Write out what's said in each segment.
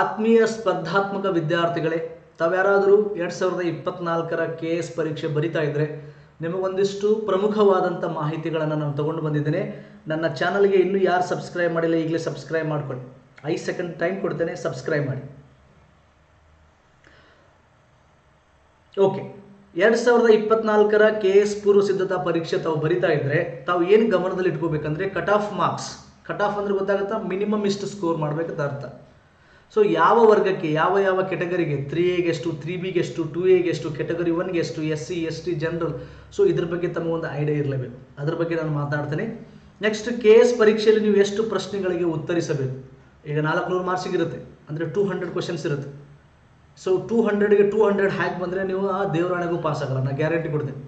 ಆತ್ಮೀಯ ಸ್ಪರ್ಧಾತ್ಮಕ ವಿದ್ಯಾರ್ಥಿಗಳೇ, ತಾವ್ಯಾರಾದರೂ ಎರಡು ಸಾವಿರದ ಇಪ್ಪತ್ನಾಲ್ಕರ ಕೆ ಎಸ್ ಪರೀಕ್ಷೆ ಬರಿತಾ ಇದ್ದರೆ ನಿಮಗೊಂದಿಷ್ಟು ಪ್ರಮುಖವಾದಂಥ ಮಾಹಿತಿಗಳನ್ನು ನಾನು ತಗೊಂಡು ಬಂದಿದ್ದೇನೆ. ನನ್ನ ಚಾನಲ್ಗೆ ಇನ್ನೂ ಯಾರು ಸಬ್ಸ್ಕ್ರೈಬ್ ಮಾಡಿಲ್ಲ, ಈಗಲೇ ಸಬ್ಸ್ಕ್ರೈಬ್ ಮಾಡ್ಕೊಳ್ಳಿ. ಐದು ಸೆಕೆಂಡ್ ಟೈಮ್ ಕೊಡ್ತೇನೆ, ಸಬ್ಸ್ಕ್ರೈಬ್ ಮಾಡಿ. ಓಕೆ, ಎರಡು ಸಾವಿರದ ಇಪ್ಪತ್ನಾಲ್ಕರ ಕೆ ಎಸ್ ಪೂರ್ವ ಸಿದ್ಧತಾ ಪರೀಕ್ಷೆ ತಾವು ಬರಿತಾ ಇದ್ದರೆ ತಾವು ಏನು ಗಮನದಲ್ಲಿ ಇಟ್ಕೋಬೇಕಂದ್ರೆ cut off marks. Cut off ಅಂದ್ರೆ ಗೊತ್ತಾಗುತ್ತಾ? ಮಿನಿಮಮ್ ಇಷ್ಟು ಸ್ಕೋರ್ ಮಾಡಬೇಕಂತ ಅರ್ಥ. ಸೊ ಯಾವ ವರ್ಗಕ್ಕೆ, ಯಾವ ಯಾವ ಕೆಟಗರಿಗೆ ತ್ರೀ ಎಗೆ ಎಷ್ಟು ತ್ರೀ ಬಿಗೆ ಎಷ್ಟು ಟೂ ಎಗೆ ಎಷ್ಟು ಕೆಟಗರಿ ಒನ್ಗೆ ಎಷ್ಟು S C S T general so ಇದ್ರ ಬಗ್ಗೆ ತಮ್ಮ ಒಂದು ಐಡಿಯಾ ಇರಲೇಬೇಕು. ಅದ್ರ ಬಗ್ಗೆ ನಾನು ಮಾತಾಡ್ತೇನೆ. ನೆಕ್ಸ್ಟ್ ಕೆ ಎಸ್ ಪರೀಕ್ಷೆಯಲ್ಲಿ ನೀವು ಎಷ್ಟು ಪ್ರಶ್ನೆಗಳಿಗೆ ಉತ್ತರಿಸಬೇಕು? ಈಗ ನಾಲ್ಕುನೂರು ಮಾರ್ಕ್ಸಿಗೆ ಇರುತ್ತೆ ಅಂದರೆ ಟೂ ಹಂಡ್ರೆಡ್ ಕ್ವಶನ್ಸ್ ಇರುತ್ತೆ. ಸೊ ಟೂ ಹಂಡ್ರೆಡ್ಗೆ ಟೂ ಹಂಡ್ರೆಡ್ ಹ್ಯಾಕ್ ಬಂದರೆ ನೀವು ಆ ದೇವರಾಣೆಗೂ ಪಾಸ್ ಆಗಲ್ಲ. ನಾನು ಗ್ಯಾರಂಟಿ ಕೊಡ್ತೀನಿ.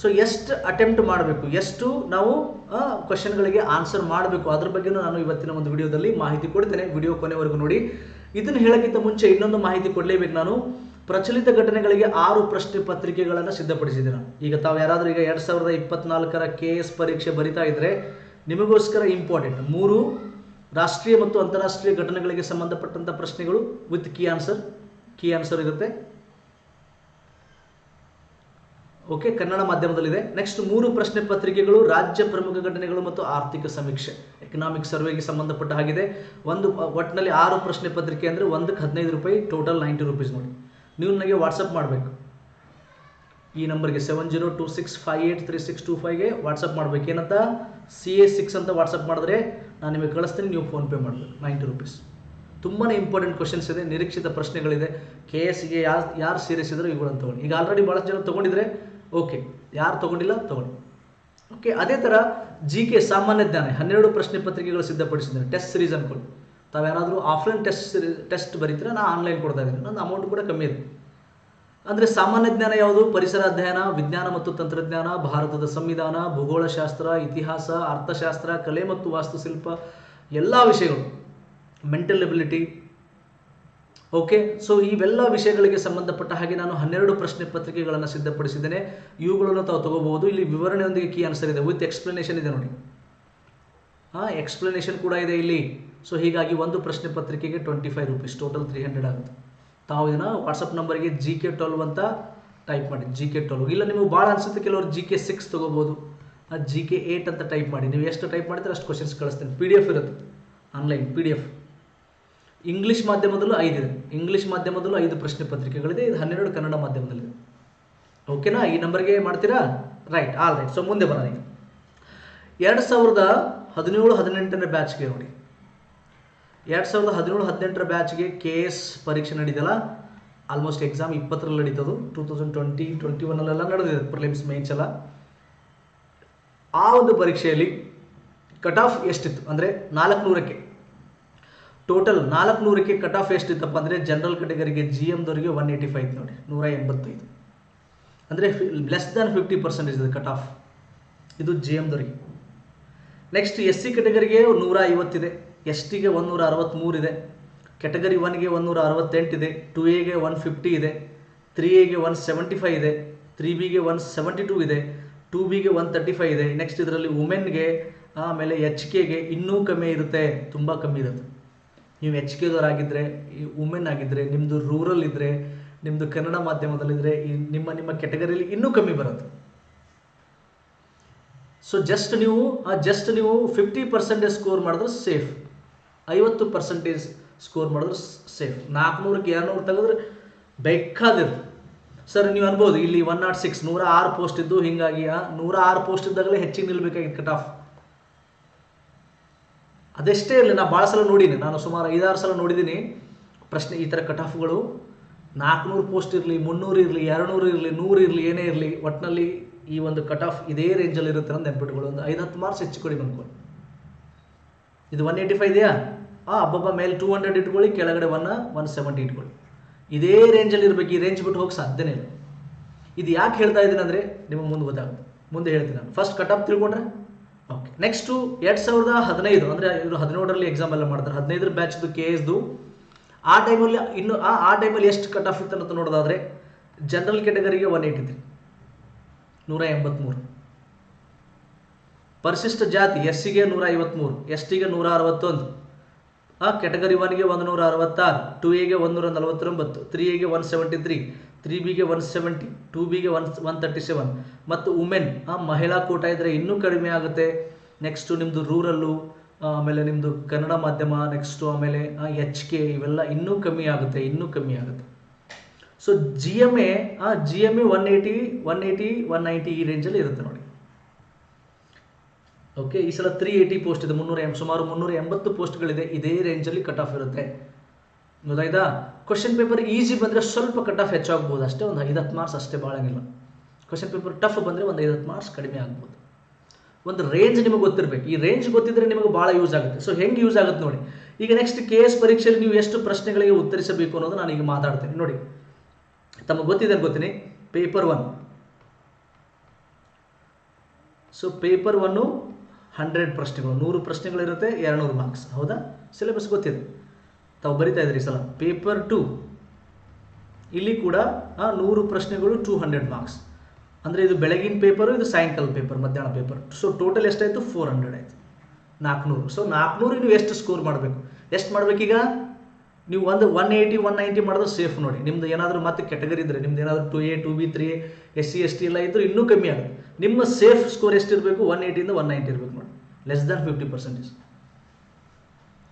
ಸೊ ಎಷ್ಟು ಅಟೆಂಪ್ಟ್ ಮಾಡಬೇಕು? ಎಷ್ಟು ನಾವು ಕ್ವಶನ್ಗಳಿಗೆ ಆನ್ಸರ್ ಮಾಡಬೇಕು? ಅದ್ರ ಬಗ್ಗೆನೂ ನಾನು ಇವತ್ತಿನ ಒಂದು ವಿಡಿಯೋದಲ್ಲಿ ಮಾಹಿತಿ ಕೊಡ್ತೇನೆ. ವಿಡಿಯೋ ಕೊನೆವರೆಗೂ ನೋಡಿ. ಇದನ್ನು ಹೇಳೋಕ್ಕಿಂತ ಮುಂಚೆ ಇನ್ನೊಂದು ಮಾಹಿತಿ ಕೊಡಲೇಬೇಕು ನಾನು. ಪ್ರಚಲಿತ ಘಟನೆಗಳಿಗೆ ಆರು ಪ್ರಶ್ನೆ ಪತ್ರಿಕೆಗಳನ್ನು ಸಿದ್ಧಪಡಿಸಿದೆ ನಾನು. ಈಗ ತಾವು ಯಾರಾದರೂ ಈಗ ಎರಡು ಸಾವಿರದ ಇಪ್ಪತ್ನಾಲ್ಕರ ಕೆ ಎಸ್ ಪರೀಕ್ಷೆ ಬರಿತಾ ಇದ್ದರೆ ನಿಮಗೋಸ್ಕರ ಇಂಪಾರ್ಟೆಂಟ್ ಮೂರು, ರಾಷ್ಟ್ರೀಯ ಮತ್ತು ಅಂತಾರಾಷ್ಟ್ರೀಯ ಘಟನೆಗಳಿಗೆ ಸಂಬಂಧಪಟ್ಟಂಥ ಪ್ರಶ್ನೆಗಳು with key answer key answer ಇರುತ್ತೆ. ಓಕೆ ಕನ್ನಡ ಮಾಧ್ಯಮದಲ್ಲಿದೆ. ನೆಕ್ಸ್ಟ್ ಮೂರು ಪ್ರಶ್ನೆ ಪತ್ರಿಕೆಗಳು, ರಾಜ್ಯ ಪ್ರಮುಖ ಘಟನೆಗಳು ಮತ್ತು ಆರ್ಥಿಕ ಸಮೀಕ್ಷೆ. ಎಕನಾಮಿಕ್ ಸರ್ವೆಗೆ ಸಂಬಂಧಪಟ್ಟ ಹಾಗಿದೆ. ಒಂದು ಒಟ್ಟಿನಲ್ಲಿ ಆರು ಪ್ರಶ್ನೆ ಪತ್ರಿಕೆ ಅಂದರೆ ಒಂದಕ್ಕೆ ಹದಿನೈದು ರೂಪಾಯಿ ಟೋಟಲ್ ನೈಂಟಿ ರುಪೀಸ್ ನೋಡಿ. ನೀವು ನನಗೆ ವಾಟ್ಸಪ್ ಮಾಡಬೇಕು. ಈ ನಂಬರ್ಗೆ seven zero two six five eight three six two ಫೈವ್ಗೆ WhatsApp ಮಾಡಬೇಕು. ಏನಂತ? ಸಿ ಎ ಸಿಕ್ಸ್ ಅಂತ ವಾಟ್ಸಪ್ ಮಾಡಿದ್ರೆ ನಾನು ನಿಮಗೆ ಕಳಿಸ್ತೀನಿ, ನೀವು ಫೋನ್ಪೇ ಮಾಡಬೇಕು. ನೈಂಟಿ ರುಪೀಸ್ ತುಂಬಾ ಇಂಪಾರ್ಟೆಂಟ್ ಕ್ವಶನ್ಸ್ ಇದೆ. ನಿರೀಕ್ಷಿತ ಪ್ರಶ್ನೆಗಳಿದೆ. ಕೆ ಎಸ್ಗೆ ಯಾರು ಯಾರು ಸೀರಿಯಸ್ ಇದ್ದರೂ ಇವುಗಳನ್ನು ತೊಗೊಂಡು ಈಗ ಆಲ್ರೆಡಿ ಭಾಳಷ್ಟು ಜನ ತೊಗೊಂಡಿದ್ರೆ ಓಕೆ ಯಾರು ತೊಗೊಂಡಿಲ್ಲ? ತೊಗೊಂಡು. ಓಕೆ ಅದೇ ಥರ ಜಿ ಕೆ ಸಾಮಾನ್ಯ ಜ್ಞಾನ, ಹನ್ನೆರಡು ಪ್ರಶ್ನೆ ಪತ್ರಿಕೆಗಳು ಸಿದ್ಧಪಡಿಸಿದ್ದೇನೆ ಟೆಸ್ಟ್ ಸೀರೀಸ್ ಅನ್ಕೊಳ್ಳಿ ತಾವೇನಾದರೂ ಆಫ್ಲೈನ್ ಟೆಸ್ಟ್ ಟೆಸ್ಟ್ ಬರೀತೀರ? ನಾನು ಆನ್ಲೈನ್ ಕೊಡ್ತಾ ಇದ್ದೀನಿ. ನನ್ನ ಅಮೌಂಟ್ ಕೂಡ ಕಮ್ಮಿ ಇದೆ. ಅಂದರೆ ಸಾಮಾನ್ಯ ಜ್ಞಾನ ಯಾವುದು? ಪರಿಸರ ಅಧ್ಯಯನ, ವಿಜ್ಞಾನ ಮತ್ತು ತಂತ್ರಜ್ಞಾನ, ಭಾರತದ ಸಂವಿಧಾನ, ಭೂಗೋಳಶಾಸ್ತ್ರ, ಇತಿಹಾಸ, ಅರ್ಥಶಾಸ್ತ್ರ, ಕಲೆ ಮತ್ತು ವಾಸ್ತುಶಿಲ್ಪ, ಎಲ್ಲ ವಿಷಯಗಳು. ಮೆಂಟಲ್ ಎಬಿಲಿಟಿ ಓಕೆ ಸೊ ಇವೆಲ್ಲ ವಿಷಯಗಳಿಗೆ ಸಂಬಂಧಪಟ್ಟ ಹಾಗೆ ನಾನು ಹನ್ನೆರಡು ಪ್ರಶ್ನೆ ಪತ್ರಿಕೆಗಳನ್ನು ಸಿದ್ಧಪಡಿಸಿದ್ದೇನೆ. ಇವುಗಳನ್ನು ತಾವು ತಗೋಬಹುದು. ಇಲ್ಲಿ ವಿವರಣೆಯೊಂದಿಗೆ ಕೀ ಆನ್ಸರ್ ಇದೆ. ವಿತ್ ಎಕ್ಸ್ಪ್ಲನೇಷನ್ ಇದೆ ನೋಡಿ. ಹಾಂ ಎಕ್ಸ್ಪ್ಲನೇಷನ್ ಕೂಡ ಇದೆ ಇಲ್ಲಿ. ಸೊ ಹೀಗಾಗಿ ಒಂದು ಪ್ರಶ್ನೆ ಪತ್ರಿಕೆಗೆ twenty five rupees total three hundred ಆಗುತ್ತೆ. ತಾವು ಇದನ್ನು ವಾಟ್ಸಪ್ ನಂಬರ್ಗೆ ಜಿ ಕೆ ಟ್ವೆಲ್ವ್ ಅಂತ ಟೈಪ್ ಮಾಡಿ. ಜಿ ಕೆ ಟ್ವೆಲ್ವ್ ಇಲ್ಲ, ನಿಮಗೆ ಭಾಳ ಅನಿಸುತ್ತೆ ಕೆಲವರು ಜಿ ಕೆ ಸಿಕ್ಸ್ ತೊಗೋಬೋದು ಜಿ ಕೆ ಏಯ್ಟ್ ಅಂತ ಟೈಪ್ ಮಾಡಿ. ನೀವು ಎಷ್ಟು ಟೈಪ್ ಮಾಡಿದ್ರೆ ಅಷ್ಟು ಕ್ವಶನ್ಸ್ ಕಳಿಸ್ತೀನಿ. ಪಿ ಡಿ ಎಫ್ ಇರುತ್ತೆ. Online P D F English ಮಾಧ್ಯಮದಲ್ಲೂ ಐದಿದೆ ಇಂಗ್ಲೀಷ್ ಮಾಧ್ಯಮದಲ್ಲೂ ಐದು ಪ್ರಶ್ನೆ ಪತ್ರಿಕೆಗಳಿದೆ, ಇದು ಹನ್ನೆರಡು ಕನ್ನಡ ಮಾಧ್ಯಮದಲ್ಲಿದೆ. ಓಕೆನಾ ಈ ನಂಬರ್ಗೆ ಮಾಡ್ತೀರಾ? ರೈಟ್ ಆಲ್ ರೈಟ್ ಸೊ ಮುಂದೆ ಬರೋಣ ಎರಡು ಸಾವಿರದ ಹದಿನೇಳು, ಹದಿನೆಂಟನೇ ಬ್ಯಾಚ್ಗೆ ನೋಡಿ. ಎರಡು ಸಾವಿರದ ಹದಿನೇಳು, ಹದಿನೆಂಟರ ಬ್ಯಾಚ್ಗೆ ಕೆ ಎಸ್ ಪರೀಕ್ಷೆ ನಡೀತಲ್ಲ. ಆಲ್ಮೋಸ್ಟ್ ಎಕ್ಸಾಮ್ ಇಪ್ಪತ್ತರಲ್ಲಿ ನಡೀತದು. ಟೂ ತೌಸಂಡ್ ಟ್ವೆಂಟಿ ಟ್ವೆಂಟಿ ಒನ್ನಲ್ಲೆಲ್ಲ ನಡೆದಿದೆ ಪ್ರಿಲಿಮ್ಸ್ ಮೇನ್ಸ್ ಎಲ್ಲ. ಆ ಒಂದು ಪರೀಕ್ಷೆಯಲ್ಲಿ ಕಟ್ ಆಫ್ ಎಷ್ಟಿತ್ತು? ಅಂದರೆ ನಾಲ್ಕುನೂರಕ್ಕೆ. ಟೋಟಲ್ ನಾಲ್ಕು ನೂರಕ್ಕೆ ಕಟ್ ಆಫ್ ಎಷ್ಟಿತ್ತಪ್ಪ ಅಂದರೆ ಜನರಲ್ ಕೆಟಗರಿಗೆ ಜಿ ಎಮ್ದವರಿಗೆ ಒನ್ ಏಯ್ಟಿ ಫೈವ್ ನೋಡಿ ನೂರ ಎಂಬತ್ತೈದು ಅಂದರೆ ಲೆಸ್ ದ್ಯಾನ್ ಫಿಫ್ಟಿ ಪರ್ಸೆಂಟೇಜ್ ಇದೆ ಕಟ್ ಆಫ್ ಇದು ಜಿ ಎಮ್ದವರಿಗೆ ನೆಕ್ಸ್ಟ್ ಎಸ್ ಸಿ ಕೆಟಗರಿಗೆ ನೂರ ಐವತ್ತಿದೆ ಎಸ್ ಟಿಗೆ ಒಂದೂರ ಅರವತ್ತ್ಮೂರು ಇದೆ. ಕೆಟಗರಿ ಒನ್ಗೆ ಒಂದೂರ ಅರವತ್ತೆಂಟಿದೆ ಟು ಎಗೆ ಒನ್ ಫಿಫ್ಟಿ ಇದೆ. ತ್ರೀ ಎಗೆ ಒನ್ ಸೆವೆಂಟಿ ಫೈವ್ ಇದೆ. ತ್ರೀ ಬಿಗೆ ಒನ್ ಸೆವೆಂಟಿ ಟೂ ಇದೆ. ಟೂ ಬಿಗೆ ಒನ್ ತರ್ಟಿ ಫೈವ್ ಇದೆ. ನೆಕ್ಸ್ಟ್ ಇದರಲ್ಲಿ ವುಮೆನ್ಗೆ ಆಮೇಲೆ ಎಚ್ ಕೆಗೆ ಇನ್ನೂ ಕಮ್ಮಿ ಇರುತ್ತೆ, ತುಂಬ ಕಮ್ಮಿ ಇರುತ್ತೆ. ನೀವು ಎಚ್ ಆಗಿದ್ರೆ, ಈ ವುಮೆನ್ ಆಗಿದ್ದರೆ ನಿಮ್ಮದು ರೂರಲ್ ಇದ್ದರೆ ನಿಮ್ಮದು ಕನ್ನಡ ಮಾಧ್ಯಮದಲ್ಲಿದ್ದರೆ ಈ ನಿಮ್ಮ ನಿಮ್ಮ ಕೆಟಗರಿಯಲ್ಲಿ ಇನ್ನೂ ಕಮ್ಮಿ ಬರುತ್ತೆ. ಸೊ ಜಸ್ಟ್ ನೀವು ಜಸ್ಟ್ ನೀವು ಫಿಫ್ಟಿ ಪರ್ಸೆಂಟೇಜ್ ಸ್ಕೋರ್ ಮಾಡಿದ್ರೆ ಸೇಫ್ ಐವತ್ತು ಪರ್ಸೆಂಟೇಜ್ ಸ್ಕೋರ್ ಮಾಡಿದ್ರೆ ಸೇಫ್ ನಾಲ್ಕುನೂರಕ್ಕೆ ಎರಡುನೂರು ತೆಗೆದ್ರೆ ಬೇಕಾದಿರು ಸರ್, ನೀವು ಅನ್ಬೋದು, ಇಲ್ಲಿ ಒನ್ ನಾಟ್ ಸಿಕ್ಸ್ ನೂರ ಆರು ಪೋಸ್ಟ್ ಇದ್ದು ಹೀಗಾಗಿ ನೂರ ಆರು ಪೋಸ್ಟ್ ಇದ್ದಾಗಲೇ ಹೆಚ್ಚಿಗೆ ನಿಲ್ಬೇಕಾಗಿತ್ತು ಕಟ್ ಆಫ್ ಅದೆಷ್ಟೇ ಇರಲಿ ನಾನು ಭಾಳ ಸಲ ನೋಡೀನಿ, ನಾನು ಸುಮಾರು ಐದಾರು ಸಲ ನೋಡಿದ್ದೀನಿ ಪ್ರಶ್ನೆ ಈ ಥರ ಕಟ್ ಆಫ್ಗಳು ನಾಲ್ಕುನೂರು ಪೋಸ್ಟ್ ಇರಲಿ, ಮುನ್ನೂರು ಇರಲಿ, ಎರಡುನೂರು ಇರಲಿ, ನೂರು ಇರಲಿ, ಏನೇ ಇರಲಿ ಒಟ್ಟಿನಲ್ಲಿ ಈ ಒಂದು ಕಟ್ ಆಫ್ ಇದೇ ರೇಂಜಲ್ಲಿ ಇರುತ್ತೆ ಅಂತ ನೆನ್ಪಿಟ್ಕೊಳ್ಳಿ. ಒಂದು ಐದು ಹತ್ತು ಮಾರ್ಕ್ಸ್ ಹೆಚ್ಚು ಕೊಡಿ ಅನ್ಕೊಳ್ಳಿ ಇದು ಒನ್ ಏಯ್ಟಿ ಫೈವ್ ಇದೆಯಾ? ಆ ಅಬ್ಬಬ್ಬ ಮೇಲೆ ಟೂ ಹಂಡ್ರೆಡ್ ಇಟ್ಕೊಳ್ಳಿ, ಕೆಳಗಡೆ ಒನ್ ಒನ್ ಸೆವೆಂಟಿ ಇಟ್ಕೊಳ್ಳಿ. ಇದೇ ರೇಂಜಲ್ಲಿ ಇರಬೇಕು, ಈ ರೇಂಜ್ ಬಿಟ್ಟು ಹೋಗಿ ಸಾಧ್ಯನೇ ಇಲ್ಲ. ಇದು ಯಾಕೆ ಹೇಳ್ತಾ ಇದ್ದೀನಿ ಅಂದರೆ ನಿಮಗೆ ಮುಂದೆ ಗೊತ್ತಾಗುತ್ತೆ. ಮುಂದೆ ಹೇಳ್ತೀನಿ ನಾನು. ಫಸ್ಟ್ ಕಟ್ ಆಫ್ ತಿಳ್ಕೊಂಡ್ರೆ? ನೆಕ್ಸ್ಟು ಎರಡು ಸಾವಿರದ ಹದಿನೈದು, ಅಂದರೆ ಇವರು ಹದಿನೇಳರಲ್ಲಿ ಎಕ್ಸಾಮ್ ಎಲ್ಲ ಮಾಡ್ತಾರೆ. ಹದಿನೈದರ ಬ್ಯಾಚ್ದು ಕೆ ಎಸ್ದು ಆ ಟೈಮಲ್ಲಿ ಇನ್ನು, ಆ ಆ ಟೈಮಲ್ಲಿ ಎಷ್ಟು ಕಟ್ ಆಫ್ ಇತ್ತು ಅಂತ ನೋಡೋದಾದರೆ ಜನರಲ್ ಕ್ಯಾಟಗರಿಗೆ ಒನ್ ಏಯ್ಟಿ ತ್ರೀ ನೂರ ಎಂಬತ್ತ್ಮೂರು ಪರಿಶಿಷ್ಟ ಜಾತಿ ಎಸ್ ಸಿಗೆ ನೂರ ಐವತ್ತ್ಮೂರು ಎಸ್ ಟಿಗೆ ನೂರ ಅರವತ್ತೊಂದು, ಆ ಕೆಟಗರಿ ಒನ್ಗೆ ಒಂದು ನೂರ ಅರವತ್ತಾರು ಟು ಎಗೆ ಒಂದೂರ ನಲವತ್ತೊಂಬತ್ತು ತ್ರೀ ಎಗೆ ಒನ್ ಸೆವೆಂಟಿ ತ್ರೀ ತ್ರೀ ಬಿಗೆ ಒನ್ ಸೆವೆಂಟಿ ಟೂ ಬಿಗೆ ಒನ್ ಒನ್ ತರ್ಟಿ ಸೆವೆನ್ ಮತ್ತು ವುಮೆನ್ ಆ, ಮಹಿಳಾ ಕೋಟ ಇದ್ದರೆ ಇನ್ನೂ ಕಡಿಮೆ ಆಗುತ್ತೆ. ನೆಕ್ಸ್ಟು ನಿಮ್ಮದು ರೂರಲ್ಲು ಆಮೇಲೆ ನಿಮ್ಮದು ಕನ್ನಡ ಮಾಧ್ಯಮ ನೆಕ್ಸ್ಟು ಆಮೇಲೆ ಎಚ್ ಕೆ ಇವೆಲ್ಲ ಇನ್ನೂ ಕಮ್ಮಿ ಆಗುತ್ತೆ, ಇನ್ನೂ ಕಮ್ಮಿ ಆಗುತ್ತೆ. So G M A G M A one eighty one eighty one ninety ಈ ರೇಂಜಲ್ಲಿ ಇರುತ್ತೆ ನೋಡಿ. ಓಕೆ ಈ ಸಲ ತ್ರೀ ಏಯ್ಟಿ ಪೋಸ್ಟ್ ಇದೆ, ಮುನ್ನೂರ ಎಂ, ಸುಮಾರು ಮುನ್ನೂರ ಎಂಬತ್ತು ಪೋಸ್ಟ್ಗಳಿದೆ ಇದೇ ರೇಂಜಲ್ಲಿ ಕಟ್ ಆಫ್ ಇರುತ್ತೆ. ಗೊತ್ತಾಯ್ತಾ? ಕ್ವಶನ್ ಪೇಪರ್ ಈಸಿ ಬಂದರೆ ಸ್ವಲ್ಪ ಕಟ್ ಆಫ್ ಹೆಚ್ಚಾಗ್ಬೋದು ಅಷ್ಟೇ, ಒಂದು ಐದತ್ತು ಮಾರ್ಕ್ಸ್ ಅಷ್ಟೇ ಭಾಳಂಗಿಲ್ಲ ಕ್ವಶನ್ ಪೇಪರ್ ಟಫ್ ಬಂದರೆ ಒಂದು ಐದತ್ತು ಮಾರ್ಕ್ಸ್ ಕಡಿಮೆ ಆಗ್ಬೋದು. ಒಂದು ರೇಂಜ್ ನಿಮಗೆ ಗೊತ್ತಿರಬೇಕು. ಈ ರೇಂಜ್ ಗೊತ್ತಿದ್ರೆ ನಿಮಗೆ ಭಾಳ ಯೂಸ್ ಆಗುತ್ತೆ. ಸೊ ಹೆಂಗೆ ಯೂಸ್ ಆಗುತ್ತೆ ನೋಡಿ. ಈಗ ನೆಕ್ಸ್ಟ್ ಕೆ ಎಸ್ ಪರೀಕ್ಷೆಯಲ್ಲಿ ನೀವು ಎಷ್ಟು ಪ್ರಶ್ನೆಗಳಿಗೆ ಉತ್ತರಿಸಬೇಕು ಅನ್ನೋದು ನಾನು ಈಗ ಮಾತಾಡ್ತೀನಿ. ನೋಡಿ. ತಮಗೆ ಗೊತ್ತಿದೆ ಗೊತ್ತೀನಿ? Paper one so paper one hundred ಪ್ರಶ್ನೆಗಳು. ನೂರು ಪ್ರಶ್ನೆಗಳಿರುತ್ತೆ, ಎರಡುನೂರು ಮಾರ್ಕ್ಸ್ ಹೌದಾ? ಸಿಲೆಬಸ್ ಗೊತ್ತಿದೆ. ತಾವು ಬರಿತಾ ಇದ್ರಿ ಸಲ. ಪೇಪರ್ ಟು ಇಲ್ಲಿ ಕೂಡ ನೂರು ಪ್ರಶ್ನೆಗಳು ಟೂ ಹಂಡ್ರೆಡ್ ಮಾರ್ಕ್ಸ್ ಅಂದರೆ ಇದು ಬೆಳಗಿನ ಪೇಪರು ಇದು ಸಾಯಂಕಾಲ ಪೇಪರ್ ಮಧ್ಯಾಹ್ನ ಪೇಪರ್ ಸೊ ಟೋಟಲ್ ಎಷ್ಟಾಯಿತು? ಫೋರ್ ಹಂಡ್ರೆಡ್ ಆಯಿತು. ನಾಲ್ಕುನೂರು. ಸೊ ನಾಲ್ಕುನೂರು ನೀವು ಎಷ್ಟು ಸ್ಕೋರ್ ಮಾಡಬೇಕು? ಎಷ್ಟು ಮಾಡಬೇಕೀಗ ನೀವು ಒಂದು ಒನ್ ಏಯ್ಟಿ ಒನ್ ನೈಂಟಿ ಮಾಡಿದ್ರೆ ಸೇಫ್ ನೋಡಿ. ನಿಮ್ದು ಏನಾದರೂ ಮತ್ತೆ ಕೆಟಗರಿ ಇದ್ದರೆ ನಿಮ್ದು ಏನಾದರೂ two A two B three S C S T ಎಲ್ಲ ಇದ್ದರೂ ಇನ್ನೂ ಕಮ್ಮಿ ಆಗುತ್ತೆ. ನಿಮ್ಮ ಸೇಫ್ ಸ್ಕೋರ್ ಎಷ್ಟಿರಬೇಕು? ಒನ್ ಏಯ್ಟಿಯಿಂದ ಒನ್ ನೈಂಟಿ ಇರಬೇಕು ನೋಡಿ. ಲೆಸ್ ದ್ಯಾನ್ ಫಿಫ್ಟಿ ಪರ್ಸೆಂಟೇಜ್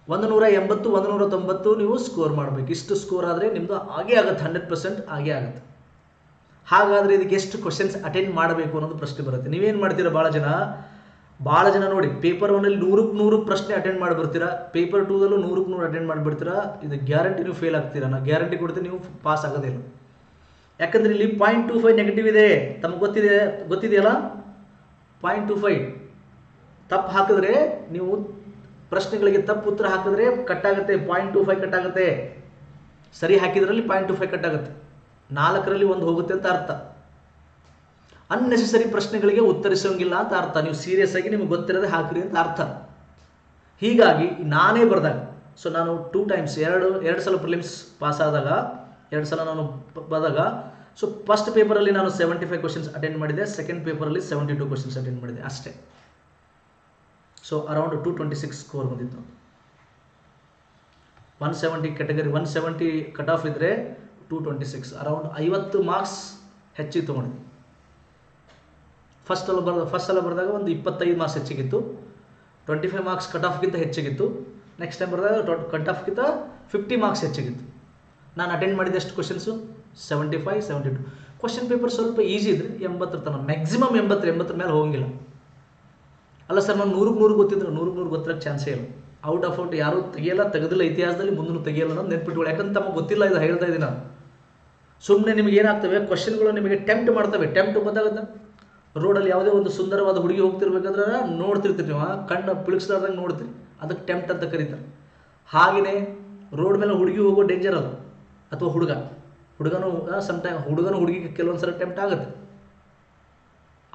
ಒಂದು ನೂರ ಎಂಬತ್ತು ಒಂದು ನೂರ ತೊಂಬತ್ತು ನೀವು ಸ್ಕೋರ್ ಮಾಡಬೇಕು. ಇಷ್ಟು ಸ್ಕೋರ್ ಆದರೆ ನಿಮ್ಮದು ಆಗೇ ಆಗುತ್ತೆ ಹಂಡ್ರೆಡ್ ಪರ್ಸೆಂಟ್ ಆಗೇ ಆಗುತ್ತೆ. ಹಾಗಾದರೆ ಇದಕ್ಕೆ ಎಷ್ಟು ಕ್ವಶನ್ಸ್ ಅಟೆಂಡ್ ಮಾಡಬೇಕು ಅನ್ನೋದು ಪ್ರಶ್ನೆ ಬರುತ್ತೆ. ನೀವೇನು ಮಾಡ್ತೀರಾ ಭಾಳ ಜನ? ಭಾಳ ಜನ ನೋಡಿ ಪೇಪರ್ ಒನ್ನಲ್ಲಿ ನೂರಕ್ಕೆ ನೂರು ಪ್ರಶ್ನೆ ಅಟೆಂಡ್ ಮಾಡಿ ಬರ್ತೀರಾ ಪೇಪರ್ ಟೂದಲ್ಲೂ ನೂರಕ್ಕೆ ನೂರು ಅಟೆಂಡ್ ಮಾಡಿಬಿಡ್ತೀರಾ? ಇದು ಗ್ಯಾರಂಟಿ ನೀವು ಫೇಲ್ ಆಗ್ತೀರಾ? ನಾನು ಗ್ಯಾರಂಟಿ ಕೊಡ್ತೀನಿ, ನೀವು ಪಾಸ್ ಆಗೋದಿಲ್ಲ ಯಾಕಂದ್ರೆ ಇಲ್ಲಿ ಪಾಯಿಂಟ್ ಟು ಫೈವ್ ನೆಗೆಟಿವ್ ಇದೆ. ತಮಗೆ ಗೊತ್ತಿದೆ, ಗೊತ್ತಿದೆಯಲ್ಲ? ಪಾಯಿಂಟ್ ಟು ಫೈವ್ ತಪ್ಪು ಹಾಕಿದ್ರೆ ನೀವು ಪ್ರಶ್ನೆಗಳಿಗೆ ತಪ್ಪು ಉತ್ತರ ಹಾಕಿದ್ರೆ ಕಟ್ಟಾಗುತ್ತೆ ಪಾಯಿಂಟ್ ಟು ಫೈವ್ ಕಟ್ಟಾಗುತ್ತೆ ಸರಿ ಹಾಕಿದ್ರಲ್ಲಿ ಪಾಯಿಂಟ್ ಟು ಫೈವ್ ಕಟ್ಟಾಗುತ್ತೆ ನಾಲ್ಕರಲ್ಲಿ ಒಂದು ಹೋಗುತ್ತೆ ಅಂತ ಅರ್ಥ. ಅನ್ನೆಸೆಸರಿ ಪ್ರಶ್ನೆಗಳಿಗೆ ಉತ್ತರಿಸೋಂಗಿಲ್ಲ ಅಂತ ಅರ್ಥ. ನೀವು ಸೀರಿಯಸ್ ಆಗಿ ನಿಮ್ಗೆ ಗೊತ್ತಿರೋದೇ ಹಾಕಿರಿ ಅಂತ ಅರ್ಥ. ಹೀಗಾಗಿ ನಾನೇ ಬರೆದಾಗ ಸೊ ನಾನು ಟೂ ಟೈಮ್ಸ್ ಎರಡು ಎರಡು ಸಲ ಪ್ರಿಲಿಮ್ಸ್ ಪಾಸ್ ಆದಾಗ, ಎರಡು ಸಲ ನಾನು ಬಂದಾಗ ಸೊ ಫಸ್ಟ್ ಪೇಪರಲ್ಲಿ ನಾನು ಸೆವೆಂಟಿ ಫೈವ್ ಕ್ವಶನ್ಸ್ ಅಟೆಂಡ್ ಮಾಡಿದೆ ಸೆಕೆಂಡ್ ಪೇಪರಲ್ಲಿ ಸೆವೆಂಟಿ ಟು ಕ್ವಶನ್ಸ್ ಅಟೆಂಡ್ ಮಾಡಿದೆ ಅಷ್ಟೇ. So around two twenty six score ಬಂದಿತ್ತು. One seventy category one seventy cut off ಇದ್ದರೆ ಟೂ ಟ್ವೆಂಟಿ ಸಿಕ್ಸ್ ಅರೌಂಡ್ ಐವತ್ತು ಮಾರ್ಕ್ಸ್ ಹೆಚ್ಚಿಗೆ ತೊಗೊಂಡಿದ್ವಿ ಫಸ್ಟ್ ಸಲ ಬರೆದ ಫಸ್ಟ್ ಸಲ ಬರೆದಾಗ ಒಂದು ಇಪ್ಪತ್ತೈದು ಮಾರ್ಕ್ಸ್ ಹೆಚ್ಚಿಗಿತ್ತು. ಟ್ವೆಂಟಿ ಫೈವ್ ಮಾರ್ಕ್ಸ್ ಕಟ್ ಆಫ್ಗಿಂತ ಹೆಚ್ಚಿಗಿತ್ತು. ನೆಕ್ಸ್ಟ್ ಟೈಮ್ ಬರೆದಾಗ ಟೊ ಕಟ್ ಆಫ್ಗಿಂತ ಫಿಫ್ಟಿ ಮಾರ್ಕ್ಸ್ ಹೆಚ್ಚಿಗಿತ್ತು. ನಾನು ಅಟೆಂಡ್ ಮಾಡಿದ ಎಷ್ಟು questions seventy five seventy two question paper ಸ್ವಲ್ಪ ಈಸಿ ಇದ್ರೆ ಎಂಬತ್ತರ ತನಕ ಮ್ಯಾಕ್ಸಿಮಮ್ ಎಂಬತ್ತರ ಎಂಬತ್ತರ ಮೇಲೆ ಹೋಗಂಗಿಲ್ಲ. ಅಲ್ಲ ಸರ್ ನಾನು ನೂರಕ್ಕೆ ನೂರು ಗೊತ್ತಿದ್ರೆ ನೂರಕ್ಕೆ ನೂರು ಗೊತ್ತಿರೋಕ್ಕೆ ಚಾನ್ಸೇ ಇಲ್ಲ. ಔಟ್ ಆಫ್ ಔಟ್ ಯಾರೂ ತೆಗಿಯಲ್ಲ, ತೆಗೆದಿಲ್ಲ ಇತಿಹಾಸದಲ್ಲಿ ಮುಂದೂ ತೆಗಿಯಲ್ಲ ಅನ್ನೋದು ನೆನ್ಪಿಟ್ಕೊಳ್ಳಿ. ಯಾಕಂತ ತಮಗೆ ಗೊತ್ತಿಲ್ಲ ಇದು ಹೇಳ್ತಾ ಇದ್ದೀನಿ ನಾನು. ಸುಮ್ಮನೆ ನಿಮಗೆ ಏನಾಗ್ತವೆ? ಕ್ವಶನ್ಗಳು ನಿಮಗೆ ಟೆಂಪ್ಟ್ ಮಾಡ್ತವೆ. ಟೆಂಪ್ಟ್ ಗೊತ್ತಾಗುತ್ತೆ? ರೋಡಲ್ಲಿ ಯಾವುದೇ ಒಂದು ಸುಂದರವಾದ ಹುಡುಗಿ ಹೋಗ್ತಿರ್ಬೇಕಾದ್ರೆ ನೋಡ್ತಿರ್ತೀರಿ ನೀವು. ಕಣ್ಣು ಪಿಳಿಸ್ಲಾರ್ದಂಗೆ ನೋಡ್ತೀರಿ. ಅದಕ್ಕೆ ಟೆಂಪ್ಟ್ ಅಂತ ಕರೀತಾರೆ. ಹಾಗೆಯೇ ರೋಡ್ ಮೇಲೆ ಹುಡುಗಿ ಹೋಗೋ ಡೇಂಜರ್ ಅದು. ಅಥವಾ ಹುಡುಗ. ಹುಡುಗನು ಸಮ್ಟೈಮ್ ಹುಡುಗನ ಹುಡುಗಿಗೆ ಕೆಲವೊಂದು ಸಲ ಟೆಂಪ್ಟ್ ಆಗುತ್ತೆ.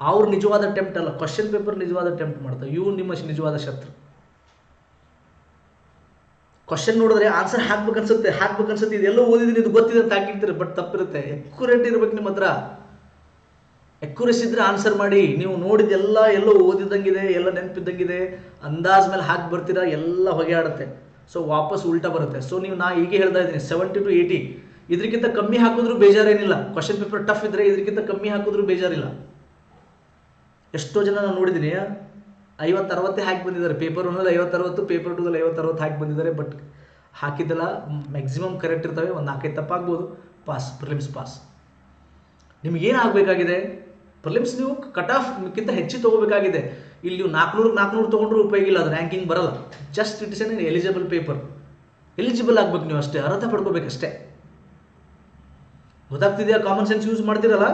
ಅವ್ರು ನಿಜವಾದ ಟೆಂಪ್ಟ್ ಅಲ್ಲ. ಕ್ವಶನ್ ಪೇಪರ್ ನಿಜವಾದ ಟೆಂಪ್ಟ್ ಮಾಡ್ತಾರೆ ಇವು ನಿಮ್ಮ ನಿಜವಾದ ಶತ್ರು. ಕ್ವಶನ್ ನೋಡಿದ್ರೆ ಆನ್ಸರ್ ಹಾಕ್ಬೇಕು ಅನ್ಸುತ್ತೆ ಹಾಕ್ಬೇಕು ಅನ್ಸುತ್ತೆ ಇದೆಲ್ಲೋ ಓದಿದ್ರೆ ಇದು ಗೊತ್ತಿದೆ ಅಂತ ಹಾಕಿರ್ತೀರಿ ಬಟ್ ತಪ್ಪಿರುತ್ತೆ. ಎಕ್ಯುರೇಟ್ ಇರ್ಬೇಕು ನಿಮ್ಮ ಹತ್ರ. ಎಕ್ಯುರೇಸ್ ಇದ್ರೆ ಆನ್ಸರ್ ಮಾಡಿ. ನೀವು ನೋಡಿದೆಲ್ಲ, ಎಲ್ಲೋ ಓದಿದಂಗಿದೆ, ಎಲ್ಲ ನೆನಪಿದ್ದಂಗಿದೆ, ಅಂದಾಜ್ ಮೇಲೆ ಹಾಕಿ ಬರ್ತೀರಾ, ಎಲ್ಲ ಹೊಗೆ ಆಡುತ್ತೆ ಸೊ ವಾಪಸ್ ಉಲ್ಟಾ ಬರುತ್ತೆ. ಸೊ ನೀವು ನಾ ಈಗ ಹೇಳ್ತಾ ಇದ್ದೀನಿ ಸೆವೆಂಟಿ ಟು ಏಯ್ಟಿ ಇದಕ್ಕಿಂತ ಕಮ್ಮಿ ಹಾಕಿದ್ರು ಬೇಜಾರೇನಿಲ್ಲ. ಕ್ವಶನ್ ಪೇಪರ್ ಟಫ್ ಇದ್ರೆ ಇದಕ್ಕಿಂತ ಕಮ್ಮಿ ಹಾಕಿದ್ರು ಬೇಜಾರಿಲ್ಲ. ಎಷ್ಟೋ ಜನ ನಾನು ನೋಡಿದ್ದೀನಿ ಐವತ್ತು ಅರವತ್ತೇ ಹಾಕಿ ಬಂದಿದ್ದಾರೆ. ಪೇಪರ್ ಒನ್ನಲ್ಲಿ ಐವತ್ತು ಅರವತ್ತು ಪೇಪರ್ ಟೂದಲ್ಲಿ ಐವತ್ತು ಅರವತ್ತು ಹಾಕಿ ಬಂದಿದ್ದಾರೆ. ಬಟ್ ಹಾಕಿದ್ದೆಲ್ಲ ಮ್ಯಾಕ್ಸಿಮಮ್ ಕರೆಕ್ಟ್ ಇರ್ತವೆ. ಒಂದು ನಾಲ್ಕೈದು ತಪ್ಪಾಗ್ಬೋದು. ಪಾಸ್ ಪ್ರಿಲಿಮ್ಸ್ ಪಾಸ್ ನಿಮಗೇನು ಆಗಬೇಕಾಗಿದೆ ಪ್ರಿಲಿಮ್ಸ್ ನೀವು ಕಟ್ ಆಫ್ಗಿಂತ ಹೆಚ್ಚು ತೊಗೋಬೇಕಾಗಿದೆ. ಇಲ್ಲಿ ನೀವು ನಾಲ್ಕುನೂರು ನಾಲ್ಕುನೂರು ತೊಗೊಂಡ್ರೂ ಉಪಯೋಗ ಇಲ್ಲ. ಅದು ರ್ಯಾಂಕಿಂಗ್ ಬರಲ್ಲ. Just it is an eligible paper eligible ಆಗ್ಬೇಕು ನೀವು ಅಷ್ಟೇ. ಅರ್ಹತೆ ಪಡ್ಕೋಬೇಕಷ್ಟೇ. ಗೊತ್ತಾಗ್ತಿದೆಯಾ? ಕಾಮನ್ ಸೆನ್ಸ್ ಯೂಸ್ ಮಾಡ್ತೀರಲ್ಲ?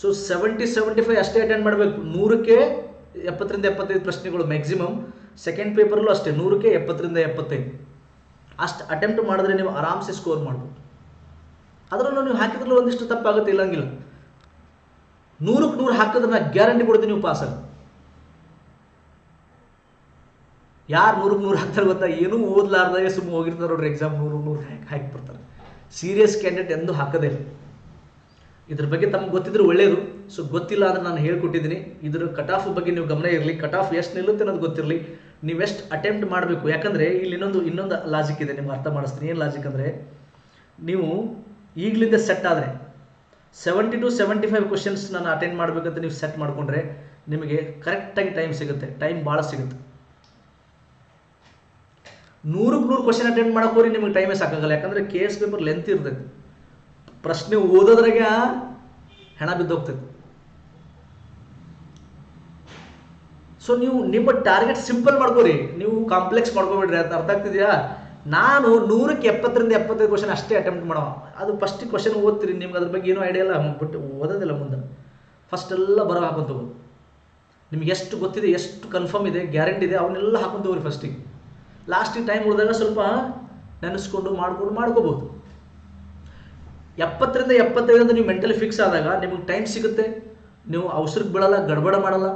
ಸೊ ಸೆವೆಂಟಿ ಸೆವೆಂಟಿ ಫೈವ್ ಅಷ್ಟೇ ಅಟೆಂಡ್ ಮಾಡಬೇಕು. ನೂರಕ್ಕೆ ಎಪ್ಪತ್ತರಿಂದ ಎಪ್ಪತ್ತೈದು ಪ್ರಶ್ನೆಗಳು ಮ್ಯಾಕ್ಸಿಮಮ್ ಸೆಕೆಂಡ್ ಪೇಪರಲ್ಲೂ ಅಷ್ಟೇ, ನೂರಕ್ಕೆ ಎಪ್ಪತ್ತರಿಂದ ಎಪ್ಪತ್ತೈದು. ಅಷ್ಟು ಅಟೆಂಪ್ಟ್ ಮಾಡಿದ್ರೆ ನೀವು ಆರಾಮ್ಸೆ ಸ್ಕೋರ್ ಮಾಡ್ಬೋದು. ಅದರಲ್ಲೂ ನೀವು ಹಾಕಿದ್ರಲ್ಲೂ ಒಂದಿಷ್ಟು ತಪ್ಪಾಗುತ್ತೆ, ಇಲ್ಲಂಗಿಲ್ಲ. ನೂರಕ್ಕೆ ನೂರು ಹಾಕಿದ್ರೆ ನಾನು ಗ್ಯಾರಂಟಿ ಕೊಡ್ತೀನಿ ನೀವು ಪಾಸ್ ಆಗಿ. ಯಾರು ನೂರಕ್ಕೆ ನೂರು ಹಾಕ್ತಾರೆ ಗೊತ್ತಾ? ಏನೂ ಓದ್ಲಾರ್ದಾಗೆ ಸುಮ್ಮನೆ ಹೋಗಿರ್ತಾರೆ ನೋಡ್ರಿ ಎಕ್ಸಾಮ್ ನೂರು ನೂರು ಹಾಕಿ ಬರ್ತಾರೆ ಸೀರಿಯಸ್ ಕ್ಯಾಂಡಿಡೇಟ್ ಎಂದು ಹಾಕದೇ ಇದ್ರ ಬಗ್ಗೆ ತಮ್ಗೆ ಗೊತ್ತಿದ್ರೆ ಒಳ್ಳೆಯದು ಸೊ ಗೊತ್ತಿಲ್ಲ ಅಂದ್ರೆ ನಾನು ಹೇಳ್ಕೊಟ್ಟಿದ್ದೀನಿ. ಇದ್ರ ಕಟ್ ಆಫ್ ಬಗ್ಗೆ ನೀವು ಗಮನ ಇರಲಿ. ಕಟ್ ಆಫ್ ಎಷ್ಟು ನಿಲ್ಲುತ್ತೆ ಅನ್ನೋದು ಗೊತ್ತಿರಲಿ. ಎಷ್ಟು ಅಟೆಂಪ್ಟ್ ಮಾಡಬೇಕು? ಯಾಕಂದರೆ ಇಲ್ಲಿ ಇನ್ನೊಂದು ಇನ್ನೊಂದು ಲಾಜಿಕ್ ಇದೆ ನಿಮ್ಗೆ ಅರ್ಥ ಮಾಡಿಸ್ತೀನಿ. ಏನು ಲಾಜಿಕ್ ಅಂದರೆ, ನೀವು ಈಗಲಿಂದ ಸೆಟ್ ಆದರೆ seventy two seventy five questions ನಾನು ಅಟೆಂಡ್ ಮಾಡಬೇಕಂತ ನೀವು ಸೆಟ್ ಮಾಡಿಕೊಂಡ್ರೆ, ನಿಮಗೆ ಕರೆಕ್ಟಾಗಿ ಟೈಮ್ ಸಿಗುತ್ತೆ. ಟೈಮ್ ಭಾಳ ಸಿಗುತ್ತೆ. ನೂರಕ್ಕೆ ನೂರು ಕ್ವಶನ್ ಅಟೆಂಡ್ ಮಾಡೋಕೋರಿ ನಿಮಗೆ ಟೈಮೇ ಸಾಕಾಗಲ್ಲ. ಯಾಕಂದರೆ ಕೆ ಎಸ್ ಪೇಪರ್ ಲೆಂತ್ ಇರ್ತೈತೆ. ಪ್ರಶ್ನೆ ಓದೋದ್ರಾಗ ಹೆಣ ಬಿದ್ದೋಗ್ತೈತಿ. ಸೊ ನೀವು ನಿಮ್ಮ ಟಾರ್ಗೆಟ್ ಸಿಂಪಲ್ ಮಾಡ್ಕೋರಿ. ನೀವು ಕಾಂಪ್ಲೆಕ್ಸ್ ಮಾಡ್ಕೋಬೇಡ್ರಿ ಅಂತ ಅರ್ಥ ಆಗ್ತಿದೆಯಾ? ನಾನು ನೂರಕ್ಕೆ ಎಪ್ಪತ್ತರಿಂದ ಎಪ್ಪತ್ತೈದು ಕ್ವಶನ್ ಅಷ್ಟೇ ಅಟೆಂಪ್ಟ್ ಮಾಡೋ ಅದು ಫಸ್ಟ್ ಕ್ವಶನ್ ಓದ್ತೀರಿ, ನಿಮ್ಗೆ ಅದ್ರ ಬಗ್ಗೆ ಏನೂ ಐಡಿಯಾ ಇಲ್ಲ. ಬಟ್ ಓದೋದಿಲ್ಲ ಮುಂದೆ. ಫಸ್ಟ್ ಎಲ್ಲ ಬರೋ ಹಾಕೊಂತ ನಿಮ್ಗೆ ಎಷ್ಟು ಗೊತ್ತಿದೆ, ಎಷ್ಟು ಕನ್ಫರ್ಮ್ ಇದೆ ಗ್ಯಾರಂಟಿ ಇದೆ, ಅವನ್ನೆಲ್ಲ ಹಾಕೊಂತ ಹೋಗ್ರಿ ಫಸ್ಟಿಗೆ ಲಾಸ್ಟಿಗೆ ಟೈಮ್ ಉಳಿದಾಗ ಸ್ವಲ್ಪ ನೆನೆಸ್ಕೊಂಡು ಮಾಡ್ಕೊಂಡು ಮಾಡ್ಕೋಬೋದು. ಎಪ್ಪತ್ತರಿಂದ ಎಪ್ಪತ್ತೈದರಿಂದ ನೀವು ಮೆಂಟಲಿ ಫಿಕ್ಸ್ ಆದಾಗ ನಿಮಗೆ ಟೈಮ್ ಸಿಗುತ್ತೆ. ನೀವು ಅವಸರಕ್ಕೆ ಬೀಳಲ್ಲ, ಗಡಬಡ ಮಾಡಲ್ಲ.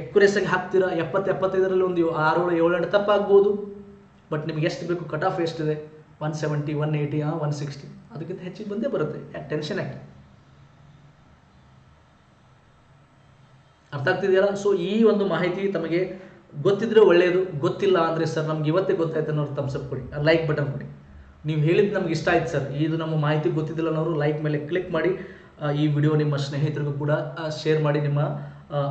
ಎಕ್ಯುರೇಸಾಗಿ ಹಾಕ್ತೀರಾ? ಎಪ್ಪತ್ತು ಎಪ್ಪತ್ತೈದರಲ್ಲಿ ಒಂದು ಆರು ಏಳು ಎಂಟು ತಪ್ಪಾಗ್ಬೋದು. ಬಟ್ ನಿಮ್ಗೆ ಎಷ್ಟು ಬೇಕು? ಕಟ್ ಆಫ್ ಎಷ್ಟಿದೆ? One seventy one eighty one sixty ಅದಕ್ಕಿಂತ ಹೆಚ್ಚಿಗೆ ಬಂದೇ ಬರುತ್ತೆ. ಟೆನ್ಷನ್ ಯಾಕೆ? ಅರ್ಥ ಆಗ್ತಿದೆಯಲ್ಲ? ಸೊ ಈ ಒಂದು ಮಾಹಿತಿ ತಮಗೆ ಗೊತ್ತಿದ್ರೆ ಒಳ್ಳೆಯದು ಗೊತ್ತಿಲ್ಲ ಅಂದರೆ ಸರ್ ನಮ್ಗೆ ಇವತ್ತೇ ಗೊತ್ತಾಯ್ತು ಅನ್ನೋರು ತಮ್ಸಪ್ ಕೊಡಿ. ಲೈಕ್ ಬಟನ್ ಕೊಡಿ. ನೀವು ಹೇಳಿದ್ದು ನಮ್ಗೆ ಇಷ್ಟ ಆಯ್ತು ಸರ್ ಇದು ನಮ್ಮ ಮಾಹಿತಿ ಗೊತ್ತಿದ್ದಿಲ್ಲ ಅನ್ನೋರು ಲೈಕ್ ಮೇಲೆ ಕ್ಲಿಕ್ ಮಾಡಿ ಈ ವಿಡಿಯೋ ನಿಮ್ಮ ಸ್ನೇಹಿತರಿಗೂ ಕೂಡ ಶೇರ್ ಮಾಡಿ, ನಿಮ್ಮ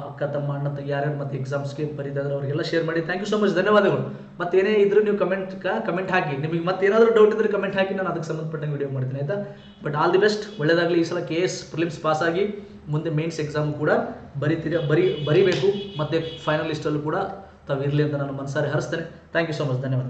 ಅಕ್ಕ, ತಮ್ಮ, ಅಣ್ಣ ತಂಗಿ ಯಾರ್ಯಾರು ಮತ್ತೆ ಎಕ್ಸಾಮ್ಸ್ಗೆ ಬರೀದಾದ್ರೆ ಅವರಿಗೆಲ್ಲ ಶೇರ್ ಮಾಡಿ. ಥ್ಯಾಂಕ್ ಯು ಸೊ ಮಚ್ ಧನ್ಯವಾದಗಳು. ಮತ್ತೇನೇ ಇದ್ರೂ ನೀವು ಕಮೆಂಟ್ ಕಮೆಂಟ್ ಹಾಕಿ. ನಿಮಗೆ ಮತ್ತೇನಾದರೂ ಡೌಟ್ ಇದ್ರೆ ಕಮೆಂಟ್ ಹಾಕಿ ನಾನು ಅದಕ್ಕೆ ಸಂಬಂಧಪಟ್ಟಂಗೆ ವಿಡಿಯೋ ಮಾಡ್ತೀನಿ, ಆಯ್ತಾ? ಬಟ್ ಆಲ್ ದಿ ಬೆಸ್ಟ್ ಒಳ್ಳೆಯದಾಗಲಿ ಈ ಸಲ ಕೆ ಎಸ್ ಪ್ರಿಲಿಮ್ಸ್ ಪಾಸ್ ಆಗಿ ಮುಂದೆ ಮೇನ್ಸ್ ಎಕ್ಸಾಮ್ ಕೂಡ ಬರೀತೀರಿ, ಬರಿ, ಬರಿಬೇಕು. ಮತ್ತು ಫೈನಲ್ ಲಿಸ್ಟಲ್ಲೂ ಕೂಡ ತಾವು ಇರಲಿ ಅಂತ ನಾನು ಮನಸಾರಿ ಹರಿಸ್ತೇನೆ. ಥ್ಯಾಂಕ್ ಯು ಸೊ ಮಚ್ ಧನ್ಯವಾದ